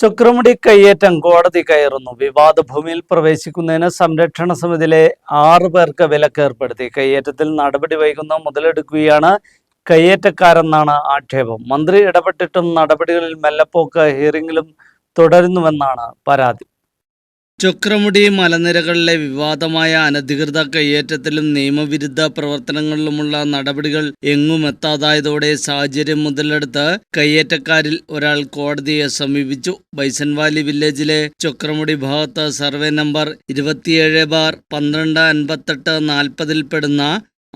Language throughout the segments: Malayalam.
ചുക്രമുടി കയ്യേറ്റം കോടതി കയറുന്നു. വിവാദ ഭൂമിയിൽ പ്രവേശിക്കുന്നതിന് സംരക്ഷണ സമിതിയിലെ ആറു പേർക്ക് വിലക്ക് ഏർപ്പെടുത്തി. കയ്യേറ്റത്തിൽ നടപടി വൈകുന്ന മുതലെടുക്കുകയാണ് കയ്യേറ്റക്കാരെന്നാണ് ആക്ഷേപം. മന്ത്രി ഇടപെട്ടിട്ടും നടപടികളിൽ മെല്ലപ്പോക്ക് ഹിയറിംഗിലും തുടരുന്നുവെന്നാണ് പരാതി. ചുക്രമുടി മലനിരകളിലെ വിവാദമായ അനധികൃത കയ്യേറ്റത്തിലും നിയമവിരുദ്ധ പ്രവർത്തനങ്ങളിലുമുള്ള നടപടികൾ എങ്ങുമെത്താതായതോടെ സാഹചര്യം മുതലെടുത്ത് കയ്യേറ്റക്കാരിൽ ഒരാൾ കോടതിയെ സമീപിച്ചു. ബൈസൻവാലി വില്ലേജിലെ ചുക്രമുടി ഭാഗത്ത് സർവേ നമ്പർ ഇരുപത്തിയേഴ് ബാർ പന്ത്രണ്ട് അൻപത്തെട്ട് നാൽപ്പതിൽപ്പെടുന്ന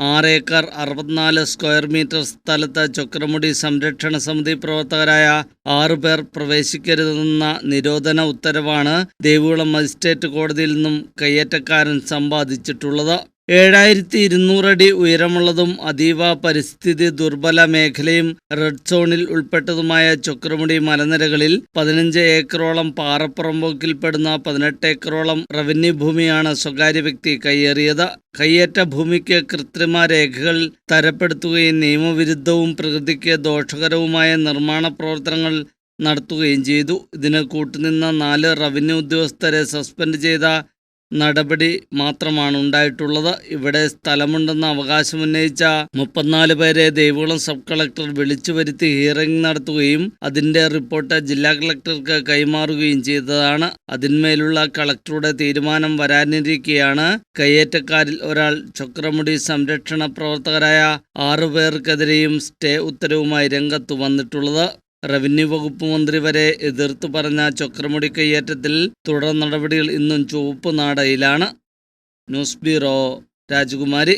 ആറ് ഏക്കർ അറുപത്തിനാല് സ്ക്വയർ മീറ്റർ സ്ഥലത്ത് ചക്രമുടി സംരക്ഷണ സമിതി പ്രവർത്തകരായ ആറു പേർ പ്രവേശിക്കരുതെന്ന നിരോധന ഉത്തരവാണ് ദേവികുളം മജിസ്ട്രേറ്റ് കോടതിയിൽ നിന്നും കയ്യേറ്റക്കാരൻ സമ്പാദിച്ചിട്ടുള്ളത്. ഏഴായിരത്തി ഇരുന്നൂറടി ഉയരമുള്ളതും അതീവ പരിസ്ഥിതി ദുർബല മേഖലയും റെഡ് സോണിൽ ഉൾപ്പെട്ടതുമായ ചുക്രമുടി മലനിരകളിൽ പതിനഞ്ച് ഏക്കറോളം പാറപ്പുറമ്പോക്കിൽപ്പെടുന്ന പതിനെട്ട് ഏക്കറോളം റവന്യൂ ഭൂമിയാണ് സ്വകാര്യ വ്യക്തി കയ്യേറിയത്. കയ്യേറ്റ ഭൂമിക്ക് കൃത്രിമ രേഖകൾ തരപ്പെടുത്തുകയും നിയമവിരുദ്ധവും പ്രകൃതിക്ക് ദോഷകരവുമായ നിർമ്മാണ പ്രവർത്തനങ്ങൾ നടത്തുകയും ചെയ്തു. ഇതിന് കൂട്ടുനിന്ന നാല് റവന്യൂ ഉദ്യോഗസ്ഥരെ സസ്പെൻഡ് ചെയ്ത നടപടി മാത്രമാണ് ഉണ്ടായിട്ടുള്ളത്. ഇവിടെ സ്ഥലമുണ്ടെന്ന് അവകാശമുന്നയിച്ച മുപ്പത്തിനാല് പേരെ ദേവികുളം സബ് കളക്ടർ വിളിച്ചു വരുത്തി ഹിയറിംഗ് നടത്തുകയും അതിന്റെ റിപ്പോർട്ട് ജില്ലാ കളക്ടർക്ക് കൈമാറുകയും ചെയ്തതാണ്. അതിന്മേലുള്ള കളക്ടറുടെ തീരുമാനം വരാനിരിക്കെയാണ് കയ്യേറ്റക്കാരിൽ ഒരാൾ ചക്രമുടി സംരക്ഷണ പ്രവർത്തകരായ ആറുപേർക്കെതിരെയും സ്റ്റേ ഉത്തരവുമായി രംഗത്ത് വന്നിട്ടുള്ളത്. റവന്യൂ വകുപ്പ് മന്ത്രി വരെ എതിർത്തു പറഞ്ഞ ചക്രമുടി കയ്യേറ്റത്തിൽ തുടർ നടപടികൾ ഇന്നും ചുവപ്പ് നാടയിലാണ്. ന്യൂസ് ബ്യൂറോ രാജകുമാരി.